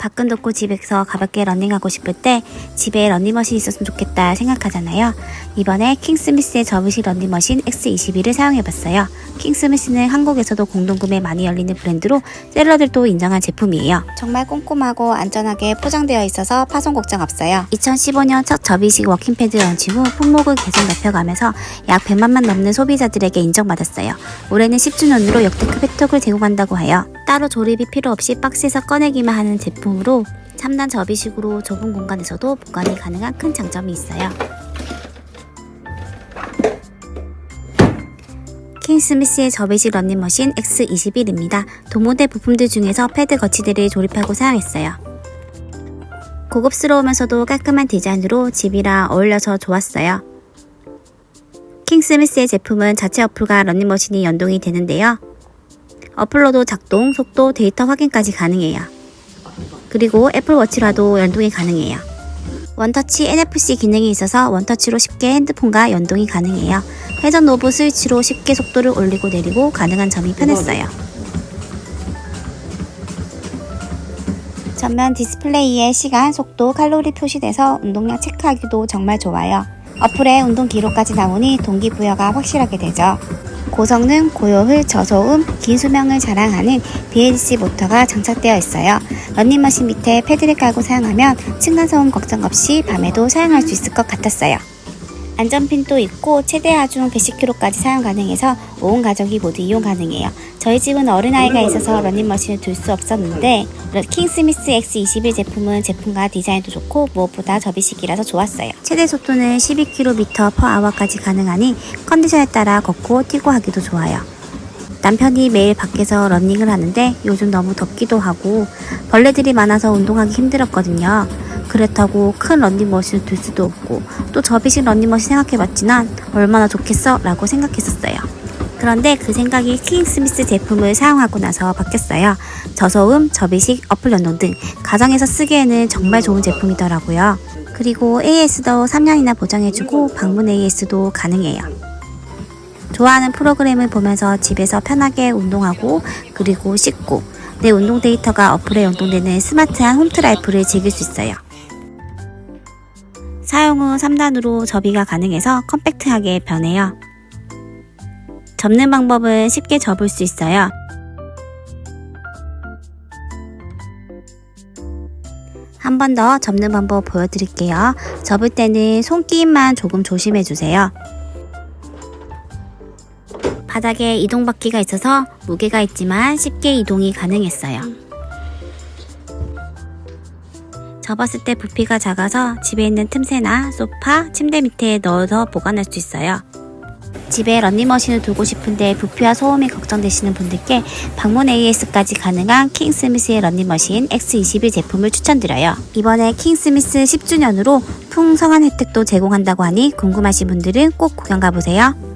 밖은 덥고 집에서 가볍게 러닝하고 싶을 때 집에 러닝머신이 있었으면 좋겠다 생각하잖아요. 이번에 킹스미스의 접이식 러닝머신 X21을 사용해봤어요. 킹스미스는 한국에서도 공동구매 많이 열리는 브랜드로 셀러들도 인정한 제품이에요. 정말 꼼꼼하고 안전하게 포장되어 있어서 파손 걱정 없어요. 2015년 첫 접이식 워킹패드 런칭 후 품목을 계속 넓혀가면서 약 100만만 넘는 소비자들에게 인정받았어요. 올해는 10주년으로 역대급 혜택을 제공한다고 하여 따로 조립이 필요 없이 박스에서 꺼내기만 하는 제품으로 3단 접이식으로 좁은 공간에서도 보관이 가능한 큰 장점이 있어요. 킹스미스의 접이식 런닝머신 X21입니다. 동모델 부품들 중에서 패드 거치대를 조립하고 사용했어요. 고급스러우면서도 깔끔한 디자인으로 집이랑 어울려서 좋았어요. 킹스미스의 제품은 자체 어플과 런닝머신이 연동이 되는데요. 어플로도 작동, 속도, 데이터 확인까지 가능해요. 그리고 애플워치라도 연동이 가능해요. 원터치 NFC 기능이 있어서 원터치로 쉽게 핸드폰과 연동이 가능해요. 회전 노브 스위치로 쉽게 속도를 올리고 내리고 가능한 점이 편했어요. 전면 디스플레이에 시간, 속도, 칼로리 표시돼서 운동량 체크하기도 정말 좋아요. 어플에 운동 기록까지 나오니 동기부여가 확실하게 되죠. 고성능, 고효율, 저소음, 긴 수명을 자랑하는 BLC 모터가 장착되어 있어요. 런닝머신 밑에 패드를 깔고 사용하면 층간소음 걱정 없이 밤에도 사용할 수 있을 것 같았어요. 안전핀도 있고 최대 하중 110kg까지 사용 가능해서 온 가족이 모두 이용 가능해요. 저희 집은 어린아이가 있어서 러닝머신을 둘 수 없었는데 킹스미스 X21 제품은 제품과 디자인도 좋고 무엇보다 접이식이라서 좋았어요. 최대 속도는 12km/h까지 가능하니 컨디션에 따라 걷고 뛰고 하기도 좋아요. 남편이 매일 밖에서 러닝을 하는데 요즘 너무 덥기도 하고 벌레들이 많아서 운동하기 힘들었거든요. 그렇다고 큰 런닝머신을 들 수도 없고 또 접이식 런닝머신 생각해봤지만 얼마나 좋겠어 라고 생각했었어요. 그런데 그 생각이 킹스미스 제품을 사용하고 나서 바뀌었어요. 저소음, 접이식, 어플 연동 등 가정에서 쓰기에는 정말 좋은 제품이더라고요. 그리고 AS도 3년이나 보장해주고 방문 AS도 가능해요. 좋아하는 프로그램을 보면서 집에서 편하게 운동하고 그리고 씻고 내 운동 데이터가 어플에 연동되는 스마트한 홈트라이프를 즐길 수 있어요. 사용 후 3단으로 접이가 가능해서 컴팩트하게 변해요. 접는 방법은 쉽게 접을 수 있어요. 한 번 더 접는 방법 보여드릴게요. 접을 때는 손길만 조금 조심해 주세요. 바닥에 이동바퀴가 있어서 무게가 있지만 쉽게 이동이 가능했어요. 접었을 때 부피가 작아서 집에 있는 틈새나 소파, 침대 밑에 넣어서 보관할 수 있어요. 집에 런닝머신을 두고 싶은데 부피와 소음이 걱정되시는 분들께 방문 AS까지 가능한 킹스미스의 런닝머신 X21 제품을 추천드려요. 이번에 킹스미스 10주년으로 풍성한 혜택도 제공한다고 하니 궁금하신 분들은 꼭 구경 가보세요.